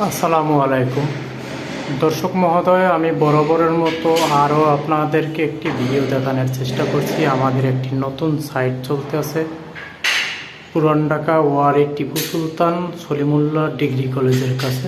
আসসালামু আলাইকুম। দর্শক মহোদয়, আমি বরাবরের মতো আরও আপনাদেরকে একটি ভিডিও দেখানোর চেষ্টা করছি। আমাদের একটি নতুন সাইট চলতে আছে। পুরান ঢাকা ওয়ারি টিপু সুলতান সলিমুল্লাহ ডিগ্রি কলেজের কাছে।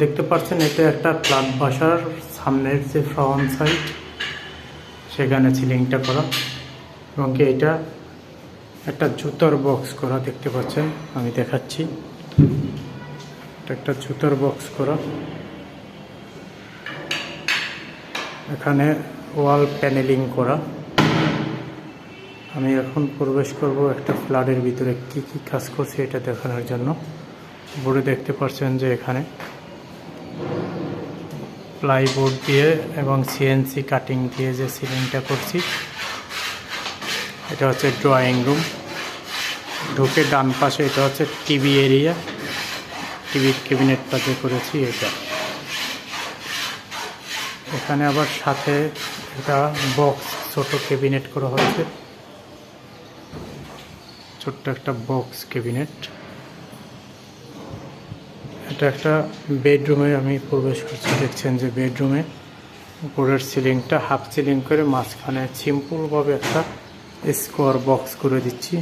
দেখতে পাচ্ছেন এটা একটা ফ্ল্যাট বাসার সামনের যে ফ্রন্ট সাইড, সেখানে সিলিংটা করা। এবং কি এটা একটা জুতার বক্স করা দেখতে পাচ্ছেন, আমি দেখাচ্ছি। এটা একটা জুতার বক্স করা। এখানে ওয়াল প্যানেলিং করা। আমি এখন প্রবেশ করব একটা ফ্ল্যাটের ভিতরে। কি কি কাজ করছে এটা দেখানোর জন্য? উপরে দেখতে পাচ্ছেন যে এখানে প্লাইবোর্ড দিয়ে এবং সিএনসি কাটিং দিয়ে যে সিলিংটা করছি, এটা হচ্ছে ড্রয়িং রুম ঢুকে ডান পাশে এটা হচ্ছে টিভি এরিয়া টিভির ক্যাবিনেটটা যে করেছি এটা। এখানে আবার সাথে এটা বক্স, ছোট ক্যাবিনেট করা হয়েছে। ছোট্ট একটা বক্স ক্যাবিনেট। এটা একটা বেডরুমে আমি প্রবেশ করছি, দেখছেন যে বেডরুমে। উপরের সিলিংটা হাফ সিলিং করে মাঝখানে সিম্পলভাবে একটা স্কোয়ার বক্স করে দিচ্ছি।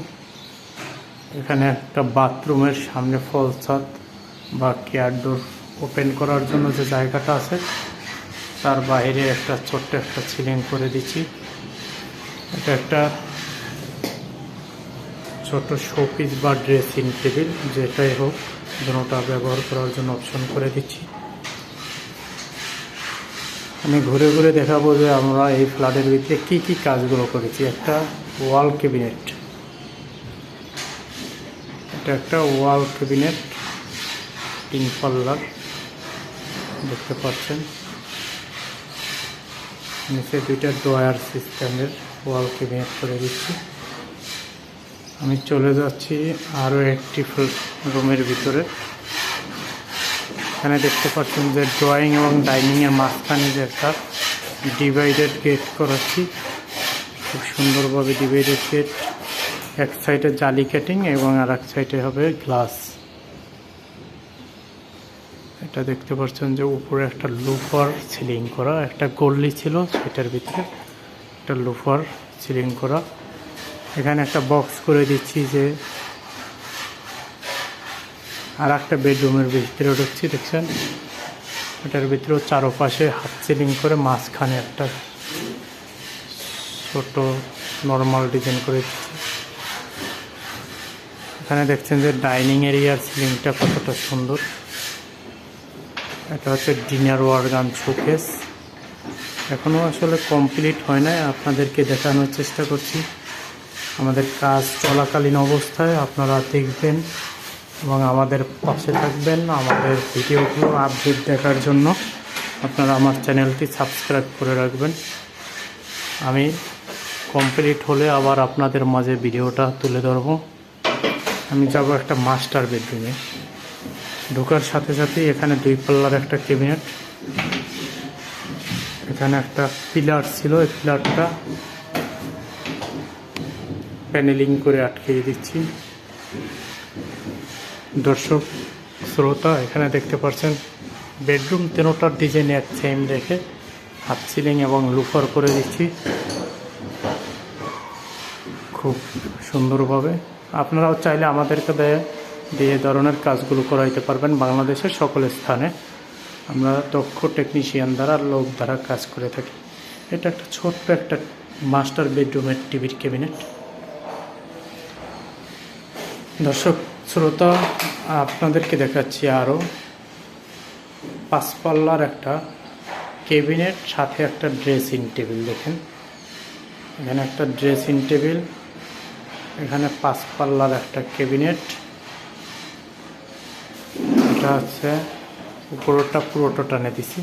এখানে একটা বাথরুমের সামনে ফল বা কেয়ার ডোর ওপেন করার জন্য যে জায়গাটা আছে, তার বাইরে একটা ছোট্ট একটা সিলিং করে দিচ্ছি। এটা একটা ছোট শোপিস বা ড্রেসিং টেবিল যেটাই হোক দুটোটা ব্যবহার করার জন্য অপশন করে দিচ্ছি। আমি ঘুরে ঘুরে দেখাবো যে আমরা এই ফ্ল্যাটের ভিতরে কী কী কাজগুলো করেছি। একটা ওয়াল ক্যাবিনেট এটা একটা ওয়াল ক্যাবিনেট তিন পাল্লার, দেখতে পাচ্ছেন। নিচে দুইটা ড্রয়ার সিস্টেমের ওয়াল ক্যাবিনেট করে দিচ্ছি। আমি চলে যাচ্ছি আরও একটি রুমের ভিতরে। এখানে দেখতে পাচ্ছেন যে ড্রয়িং এবং ডাইনিংয়ের মাঝখানে যে একটা ডিভাইডেড গেট করাচ্ছি। খুব সুন্দরভাবে ডিভাইডেড গেট। এক সাইডে জালি কাটিং এবং আর এক সাইডে হবে গ্লাস। এটা দেখতে পাচ্ছেন যে উপরে একটা লুফার সিলিং করা, একটা গল্লি ছিল সেটার ভিতরে একটা লুফার সিলিং করা। এখানে একটা বক্স করে দিচ্ছি যে আর একটা বেডরুমের ভিতরে ঢুকছি, দেখছেন? এটার ভিতরেও চারোপাশে হাত সিলিং করে মাঝখানে একটা ছোট নর্মাল ডিজাইন করে দিচ্ছি। এখানে দেখছেন যে ডাইনিং এরিয়ার সিলিংটা কতটা সুন্দর। এটা হচ্ছে ডিনার ওয়ারগান শোকেস এখনও আসলে কমপ্লিট হয় নাই, আপনাদেরকে দেখানোর চেষ্টা করছি। আমাদের কাজ চলাকালীন অবস্থায় আপনারা দেখবেন এবং আমাদের পাশে থাকবেন, আমাদের ভিডিওগুলো আপডেট দেখার জন্য আপনারা আমার চ্যানেলটি সাবস্ক্রাইব করে রাখবেন। আমি কমপ্লিট হলে আবার আপনাদের মাঝে ভিডিওটা তুলে ধরবো। আমি যাব একটা মাস্টার বেডরুমে ঢোকার সাথে সাথে এখানে দুই পাল্লার একটা ক্যাবিনেট এখানে একটা পিলার ছিল, এই পিলারটা প্যানেলিং করে আটকিয়ে দিচ্ছি। দর্শক, শ্রোতা, এখানে দেখতে পাচ্ছেন বেডরুম তেরোটার ডিজাইন এক সেম রেখে হাফ সিলিং এবং লুফার করে দিচ্ছি। খুব সুন্দরভাবে। আপনারাও চাইলে আমাদেরকে দেয় দিয়ে ধরনের কাজগুলো করাইতে পারবেন বাংলাদেশের সকল স্থানে। আমরা দক্ষ টেকনিশিয়ান দ্বারা, লোক দ্বারা কাজ করে থাকি। এটা একটা ছোট্ট একটা মাস্টার বেডরুমের টিভির ক্যাবিনেট দর্শক, শ্রোতা, আপনাদেরকে দেখাচ্ছি আরও পাঁচপাল্লার একটা ক্যাবিনেট সাথে একটা ড্রেসিং টেবিল দেখেন। এখানে একটা ড্রেসিং টেবিল এখানে পাঁচ পাল্লার একটা ক্যাবিনেট এটা হচ্ছে উপরটা পুরোটা টানে দিছি।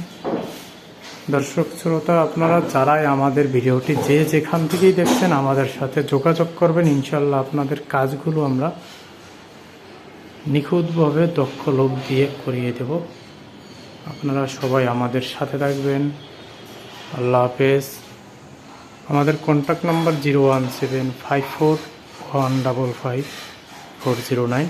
দর্শক শ্রোতা, আপনারা যারাই আমাদের ভিডিওটি যে যেখান থেকেই দেখছেন আমাদের সাথে যোগাযোগ করবেন। ইনশাল্লাহ আপনাদের কাজগুলো আমরা নিখুঁতভাবে দক্ষ লোক দিয়ে করিয়ে দেব। আপনারা সবাই আমাদের সাথে থাকবেন। আল্লাহ হাফেজ। আমাদের contact number zero one seven five four one double five four zero nine